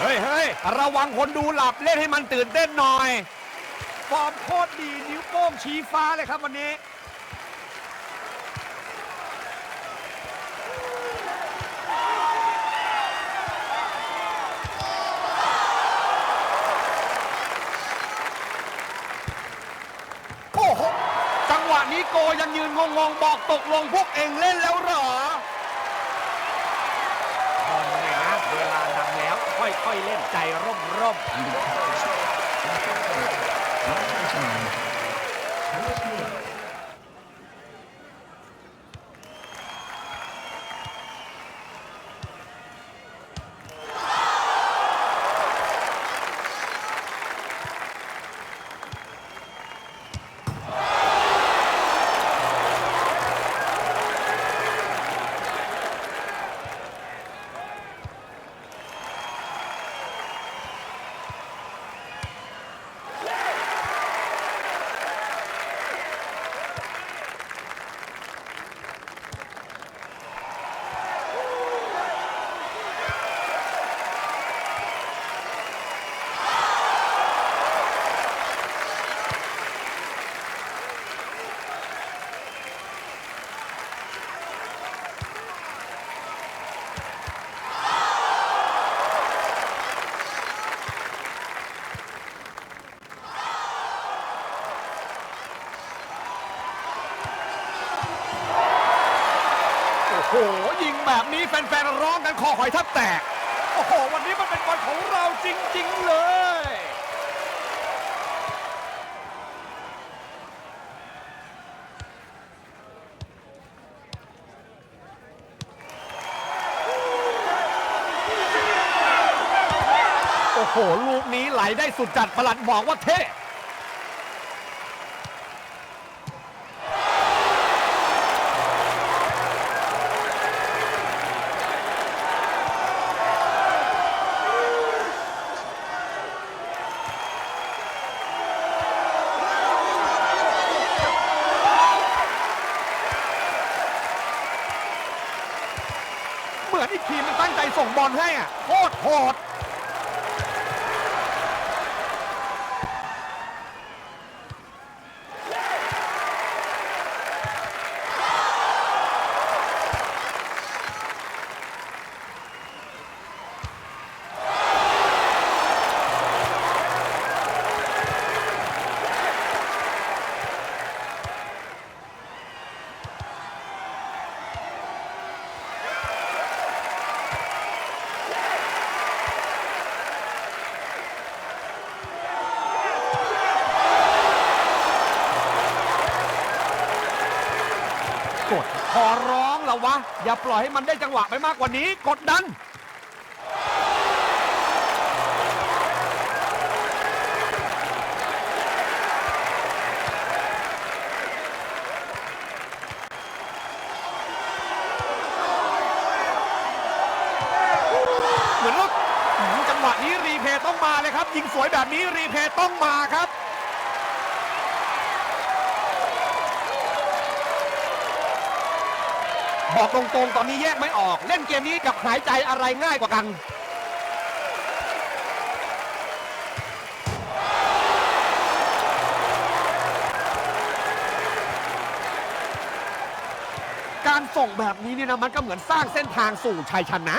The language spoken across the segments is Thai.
เฮ้ยเฮ้ยระวังคนดูหลับเล่นให้มันตื่นเต้นหน่อย ฟอร์มโคตรดีนิ้วโป้งชี้ฟ้าเลยครับวันนี้ โอ้โห จังหวะนี้โกยังยืนงงๆ บอกตกลงพวกเองเล่นแล้วเหรอ บอลเนี่ยนะเวลานำแล้ว ค่อยเล่นใจร่มร่ม หยิงแบบนี้แฟนๆร้องกันคอหอยแทบแตก โอ้โห วันนี้มันเป็นวันของเราจริง ๆ เลย โอ้โห ลูกนี้ไหลได้สุดจัดประหลัดบอกว่าเท่ ให้อะโคตรโหด อย่าปล่อยให้มันได้จังหวะไปมากกว่านี้ กดดัน เหมือนว่าหืมจังหวะนี้รีเพย์ต้องมาเลยครับ ยิงสวยแบบนี้รีเพย์ต้องมาครับ บอกตรงๆ ตอนนี้แยกไม่ออก เล่นเกมนี้กับหายใจอะไรง่ายกว่ากัน การส่งแบบนี้เนี่ยนะมันก็เหมือนสร้างเส้นทางสู่ชัยชนะ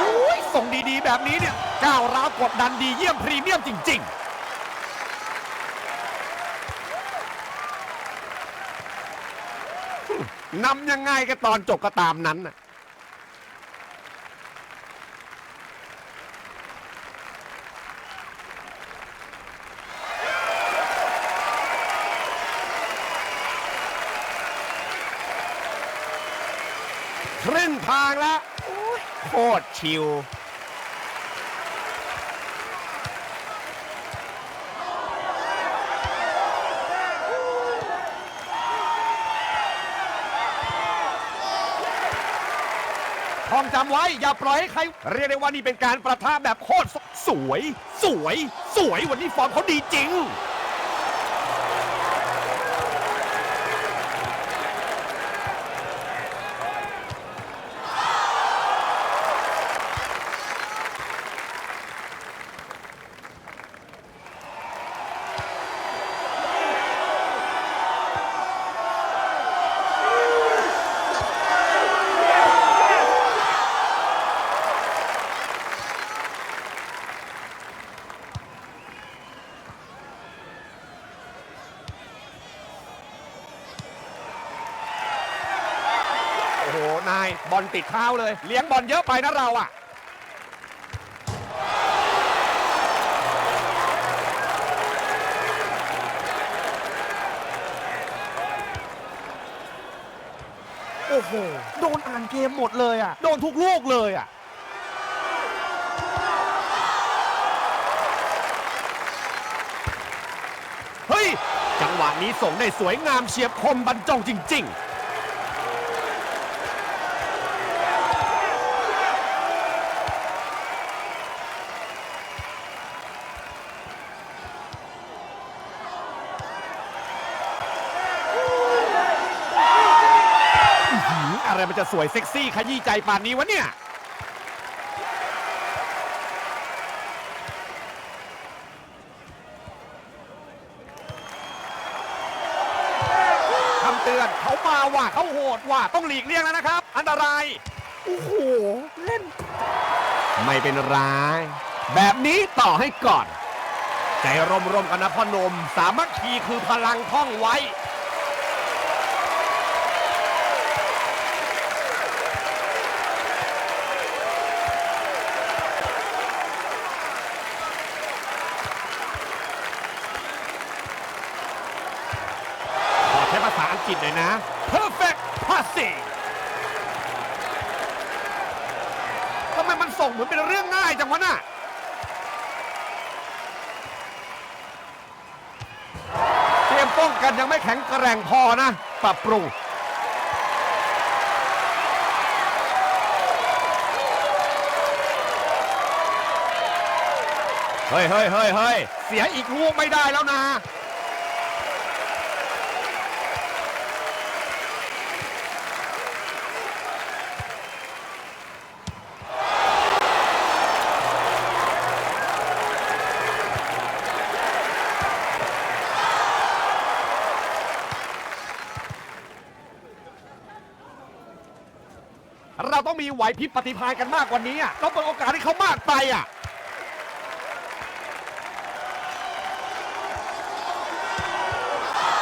อุ๊ยส่งดีๆ แบบนี้เนี่ย ก้าวร้าวกดดันดีเยี่ยมพรีเมียมจริง ๆนำยังไงก็ตอนจบก็ตามนั้นน่ะครึ่งทางแล้วโอ้ยโคตรชิล ทองจำไว้ อย่าปล่อยให้ใคร เรียกได้ว่านี่เป็นการประท่าแบบโคตรสวย สวย สวย วันนี้ฟอร์มเขาดีจริงายบอลติดเท้าเลย เลี้ยงบอลเยอะไปนะเราอะ โอ้โห โดนอ่านเกมหมดเลยอะ โดนทุกลูกเลยอะ เฮ้ย จังหวะนี้ส่งได้สวยงามเฉียบคมบรรจงจริง ๆ หืออะไรมัน จะสวยเซ็กซี่ขยี้ใจป่านนี้วะเนี่ย คำเตือนเขามาว่าเขาโหดว่าต้องหลีกเลี่ยงแล้วนะครับ อันตราย โอ้โห เล่น ไม่เป็นไรแบบนี้ต่อให้ก่อน ใจร่มๆกันนะพ่อหนม สามัคคีคือพลังท่องไว้ ขอใช้ภาษาอัง กฤษหน่อยนะ perfect passing ทำไมมันส่งเหมือนเป็นเรื่องง่ายจังวะน่ะเตรียมป้องกันยังไม่แข็งแกร่งพอนะ ปรับปรุงเฮ้ยเฮ้ยเฮ้ยเฮ้ยเสียอีกลูกไม่ได้แล้วนะ มีไหวพริบปฏิภาณกันมากกว่านี้อะต้องเปิดโอกาสให้เขามากไปอะ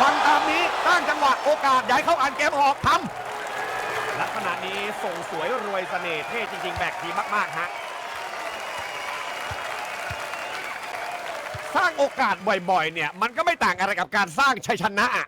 ฟังตามนี้ตั้งจังหวะโอกาสย้ายเข้าอ่านเกมออกทำลักษณะนี้ส่งสวยรวยเสน่ห์เท่จริง ๆ แบกทีมมากๆฮะสร้างโอกาสบ่อยๆ เนี่ย มันก็ไม่ต่างอะไรกับการสร้างชัยชนะอะ